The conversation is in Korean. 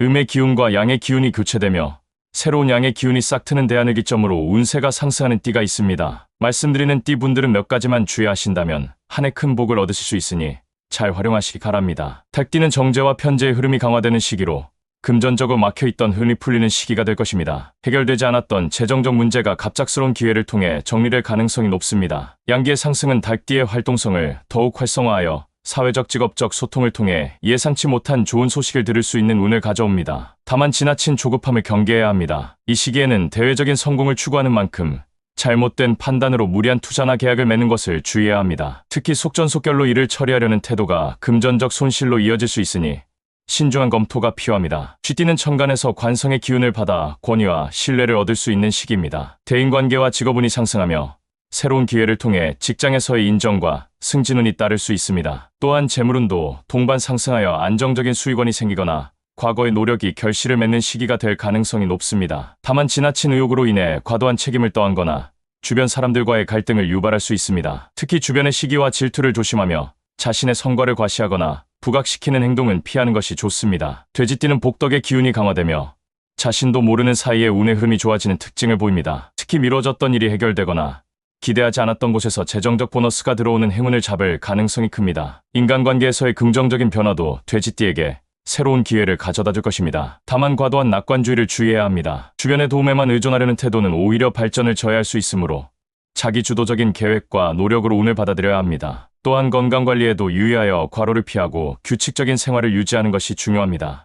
음의 기운과 양의 기운이 교체되며 새로운 양의 기운이 싹 트는 대안을 기점으로 운세가 상승하는 띠가 있습니다. 말씀드리는 띠분들은 몇 가지만 주의하신다면 한 해 큰 복을 얻으실 수 있으니 잘 활용하시기 바랍니다. 택띠는 정제와 편제의 흐름이 강화되는 시기로 금전적으로 막혀있던 흔히 풀리는 시기가 될 것입니다. 해결되지 않았던 재정적 문제가 갑작스러운 기회를 통해 정리될 가능성이 높습니다. 양기의 상승은 닭띠의 활동성을 더욱 활성화하여 사회적 직업적 소통을 통해 예상치 못한 좋은 소식을 들을 수 있는 운을 가져옵니다. 다만 지나친 조급함을 경계해야 합니다. 이 시기에는 대외적인 성공을 추구하는 만큼 잘못된 판단으로 무리한 투자나 계약을 맺는 것을 주의해야 합니다. 특히 속전속결로 일을 처리하려는 태도가 금전적 손실로 이어질 수 있으니 신중한 검토가 필요합니다. 쥐띠는 천간에서 관성의 기운을 받아 권위와 신뢰를 얻을 수 있는 시기입니다. 대인관계와 직업운이 상승하며 새로운 기회를 통해 직장에서의 인정과 승진운이 따를 수 있습니다. 또한 재물운도 동반 상승하여 안정적인 수익원이 생기거나 과거의 노력이 결실을 맺는 시기가 될 가능성이 높습니다. 다만 지나친 의욕으로 인해 과도한 책임을 떠안거나 주변 사람들과의 갈등을 유발할 수 있습니다. 특히 주변의 시기와 질투를 조심하며 자신의 성과를 과시하거나 부각시키는 행동은 피하는 것이 좋습니다. 돼지띠는 복덕의 기운이 강화되며 자신도 모르는 사이에 운의 흐름이 좋아지는 특징을 보입니다. 특히 미뤄졌던 일이 해결되거나 기대하지 않았던 곳에서 재정적 보너스가 들어오는 행운을 잡을 가능성이 큽니다. 인간관계에서의 긍정적인 변화도 돼지띠에게 새로운 기회를 가져다 줄 것입니다. 다만 과도한 낙관주의를 주의해야 합니다. 주변의 도움에만 의존하려는 태도는 오히려 발전을 저해할 수 있으므로 자기 주도적인 계획과 노력으로 운을 받아들여야 합니다. 또한 건강관리에도 유의하여 과로를 피하고 규칙적인 생활을 유지하는 것이 중요합니다.